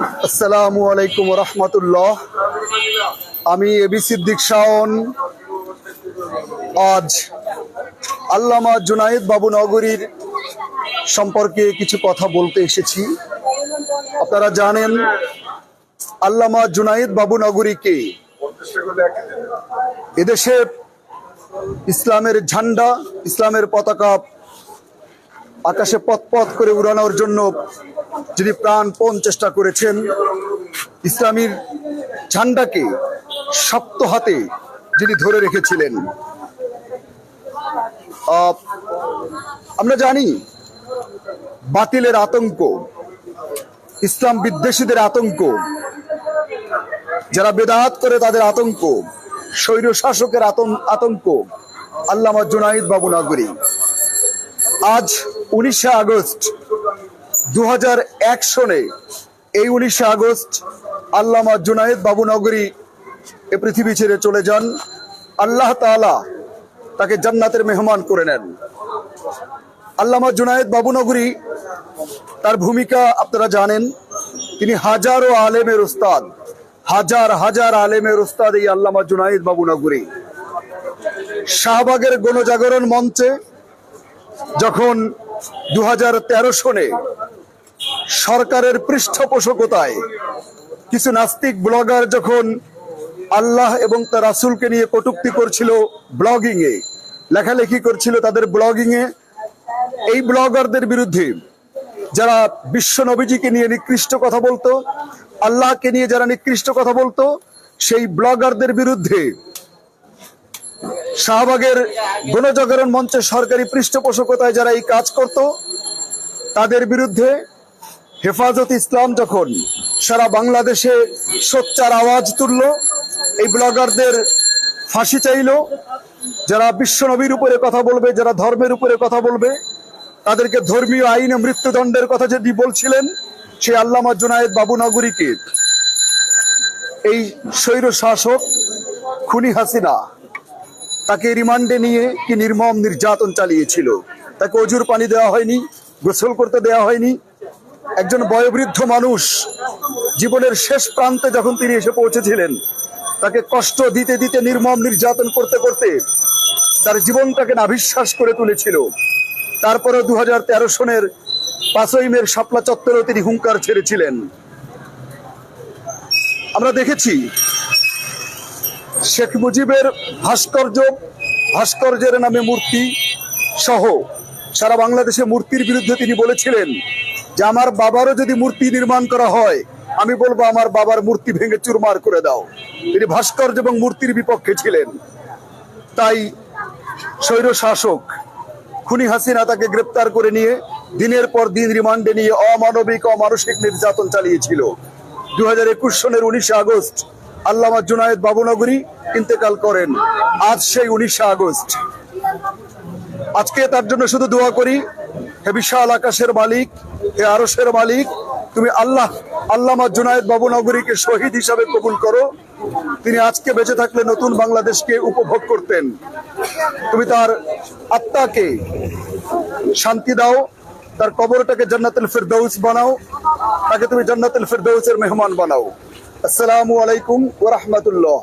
আসসালামু আলাইকুম রহমতুল্লাহ। আমি এবি সিদ্দিক শাওন। আজ আল্লামা জুনায়েদ বাবু নগরীর সম্পর্কে কিছু কথা বলতে এসেছি। আপনারা জানেন আল্লামা জুনায়েদ বাবু নগরীকে এদেশে ইসলামের ঝান্ডা, ইসলামের পতাকা আকাশে পথ পথ করে উড়ানোর জন্য যিনি প্রাণপণ চেষ্টা করেছেন, ইসলামীর ঝান্ডাকে শক্ত হাতে যিনি ধরে রেখেছিলেন। আমরা জানি বাতিলের আতঙ্ক, ইসলাম বিদ্বেষীদের আতঙ্ক, যারা বেদাত করে তাদের আতঙ্ক স্বৈর শাসকের আতঙ্ক, আল্লামা জুনাইদ বাবু নাগরী। আজ উনিশে আগস্ট দু সনে এই উনিশে আগস্ট আল্লামা জুনায়েদ বাবুনগরী এ পৃথিবী ছেড়ে চলে যান। আল্লাহ তাআলা তাকে জান্নাতের মেহমান করে নেন। আল্লামা জুনায়েদ বাবুনগরী তার ভূমিকা আপনারা জানেন, তিনি হাজারো আলেমের উস্তাদ, হাজার হাজার আলেমের উস্তাদ এই আল্লামা জুনায়েদ বাবুনগরী শাহবাগের গণজাগরণ মঞ্চে যখন দু হাজার তেরো সনে সরকারের পৃষ্ঠপোষকতায়। কিছু নাস্তিক ব্লগার যখন আল্লাহ এবং তার রাসুলকে নিয়ে কটুক্তি করছিল ব্লগিং এ লেখালেখি করছিল তাদের ব্লগিং এ এই ব্লগারদের বিরুদ্ধে যারা বিশ্ব নবীজিকে নিয়ে নিকৃষ্ট কথা বলতো, আল্লাহকে নিয়ে যারা নিকৃষ্ট কথা বলতো, সেই ব্লগারদের বিরুদ্ধে শাহবাগের গণজাগরণ মঞ্চের সরকারি পৃষ্ঠপোষকতায় যারা এই কাজ করত, তাদের বিরুদ্ধে হেফাজত ইসলাম যখন সারা বাংলাদেশে সোচ্চার আওয়াজ তুলল, এই ব্লগারদের ফাঁসি চাইল, যারা বিশ্বনবীর উপরে কথা বলবে, যারা ধর্মের উপরে কথা বলবে, তাদেরকে ধর্মীয় আইনে মৃত্যুদণ্ডের কথা যদি বলছিলেন সে আল্লামা জুনায়েদ বাবু নগরীকে। এই স্বৈর শাসক খুনি হাসিনা তাকে রিমান্ডে নিয়ে কি নির্মম নির্যাতন চালিয়েছিল? তাকে অজুর পানি দেওয়া হয়নি, গোসল করতে দেওয়া হয়নি একজন বয়োবৃদ্ধ মানুষ জীবনের শেষ প্রান্তে যখন তিনি এসে পৌঁছেছিলেন, তাকে কষ্ট দিতে দিতে নির্মম নির্যাতন করতে করতে তার জীবনটাকে নাভিশ্বাস করে তুলেছিল। তারপরে দু হাজার তেরো সনের পাঁচই মের শাপলা চত্বরেও তিনি হুঙ্কার ছেড়েছিলেন। আমরা দেখেছি, শেখ মুজিবের ভাস্কর্য, ভাস্কর্যের নামে মূর্তি সহ সারা বাংলাদেশে মূর্তির বিরুদ্ধে তিনি বলেছিলেন যে আমার বাবারও যদি মূর্তি নির্মাণ করা হয়, আমি বলব আমার বাবার মূর্তি ভেঙে চুরমার করে দাও। তিনি ভাস্কর্য এবং মূর্তির বিপক্ষে ছিলেন। তাই স্বৈর শাসক খুনি হাসিনা তাকে গ্রেপ্তার করে নিয়ে দিনের পর দিন রিমান্ডে নিয়ে অমানবিক, অমানসিক নির্যাতন চালিয়েছিল। দু হাজার একুশ সনের উনিশে আগস্ট আল্লামা জুনায়েদ বাবুনগরী ইন্তেকাল করেন। আজ সেই উনিশে আগস্ট। আজকে তার জন্য শুধু দোয়া করি, হে বিশাল আকাশের মালিক হে আরশের মালিক, তুমি আল্লাহ, আল্লামা জুনায়েদ বাবুনগরীকে শহীদ হিসাবে কবুল করো। তিনি আজকে বেঁচে থাকলে নতুন বাংলাদেশকে উপভোগ করতেন। তুমি তার আত্মাকে শান্তি দাও, তার কবরটাকে জান্নাতুল ফিরদৌস বানাও, তাকে তুমি জান্নাতুল ফিরদৌসের মেহমান বানাও। আসসালামু আলাইকুম ওয়া রাহমাতুল্লাহ।